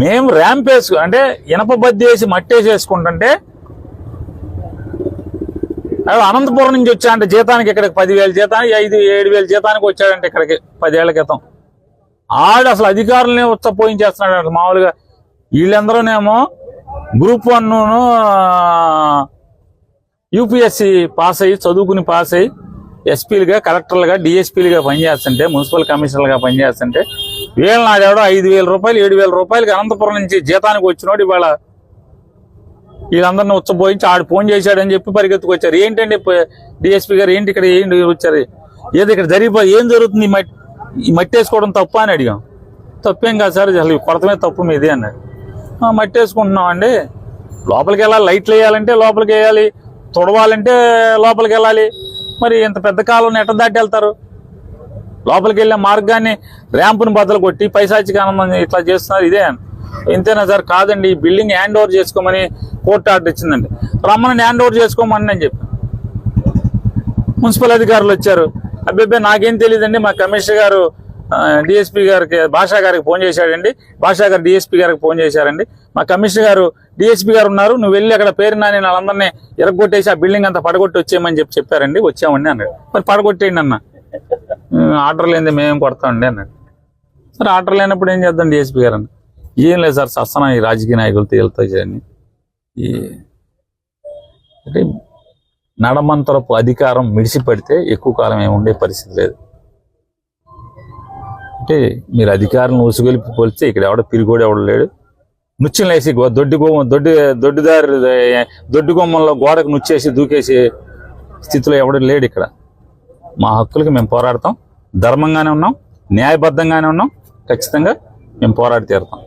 మేము ర్యాంప్ వేసుకు అంటే ఇనప బద్ది వేసి మట్టేసి అవి అనంతపురం నుంచి వచ్చా అంటే జీతానికి ఇక్కడికి పదివేల జీతానికి ఐదు ఏడు వేల జీతానికి వచ్చాడంటే ఇక్కడికి పదేళ్ళ క్రితం. ఆడు అసలు అధికారులనే ఉత్సపోయించేస్తున్నాడు అసలు మామూలుగా. వీళ్ళందరూనేమో గ్రూప్ వన్ యూపీఎస్సి పాస్ అయ్యి చదువుకుని పాస్ అయ్యి ఎస్పీలుగా కలెక్టర్లుగా డిఎస్పీలుగా పనిచేస్తుంటే మున్సిపల్ కమిషనర్లుగా పనిచేస్తుంటే వీళ్ళ నాడెవడో ఐదు వేల రూపాయలు ఏడు వేల రూపాయలకి అనంతపురం నుంచి జీతానికి వచ్చినోడు ఇవాళ వీళ్ళందరిని ఉచ్చబోయించి ఆడు ఫోన్ చేశాడని చెప్పి పరిగెత్తుకొచ్చారు. ఏంటండి డిఎస్పీ గారు ఏంటి ఇక్కడ ఏంటి వచ్చారు? ఏది ఇక్కడ జరిగిపోయి ఏం జరుగుతుంది? ఈ మట్టి వేసుకోవడం తప్ప అని అడిగాం. తప్పేం కాదు సార్ అసలు ఈ కొడతమే తప్పు మీదే అన్నాడు. మట్టి వేసుకుంటున్నాం అండి లోపలికి వెళ్ళాలి లైట్లు వేయాలంటే లోపలికి వేయాలి తుడవాలంటే లోపలికి వెళ్ళాలి. మరి ఇంత పెద్ద కాలం ఎట్ట దాటి వెళ్తారు? లోపలికి వెళ్ళే మార్గాన్ని ర్యాంపుని బద్దలు కొట్టి పైసాచికి ఆనందం ఇట్లా చేస్తున్నారు ఇదే. ఇంతేనా సార్ కాదండి ఈ బిల్డింగ్ హ్యాండ్ ఓవర్ చేసుకోమని కోర్టు ఆర్డర్ ఇచ్చిందండి. రమ్మని హ్యాండ్ ఓవర్ చేసుకోమని నేను చెప్పాను. మున్సిపల్ అధికారులు వచ్చారు. అబ్బాయి నాకేం తెలియదండి మా కమిషనర్ గారు డిఎస్పీ గారికి భాషా గారికి ఫోన్ చేశాడండి. భాషా గారు డిఎస్పీ గారికి ఫోన్ చేశారండి. మా కమిషనర్ గారు డిఎస్పీ గారు ఉన్నారు. నువ్వు వెళ్ళి అక్కడ పేరు నాని వాళ్ళందరినీ ఎరగొట్టేసి ఆ బిల్డింగ్ అంతా పడగొట్టి వచ్చేయమని చెప్పి చెప్పారండి. వచ్చామండి అన్నాడు. మరి పడగొట్టేయండి అన్న. ఆర్డర్ లేనిది మేము కొడతామండి అన్నాడు సరే ఆర్డర్ లేనప్పుడు ఏం చేద్దాం డిఎస్పీ గారు? అని ఏం లేదు సార్ సస్తన ఈ రాజకీయ నాయకులతో వెళ్తా అని ఈ అంటే నడమంతరపు అధికారం మిడిసిపడితే ఎక్కువ కాలం ఏమి ఉండే పరిస్థితి లేదు. అంటే మీరు అధికారులను ఉసుగొలిపి పోలిస్తే ఇక్కడ ఎవడ పిరిగోడు ఎవడ లేడు. నుచ్చులు వేసి దొడ్డి గుమ్మ దొడ్డి దొడ్డిదారి దొడ్డి గుమ్మంలో గోడకు నుచ్చేసి దూకేసే స్థితిలో ఎవడు లేడు ఇక్కడ. మా హక్కులకి మేము పోరాడతాం. ధర్మంగానే ఉన్నాం. న్యాయబద్ధంగానే ఉన్నాం. ఖచ్చితంగా మేము పోరాడి తీరుతాం.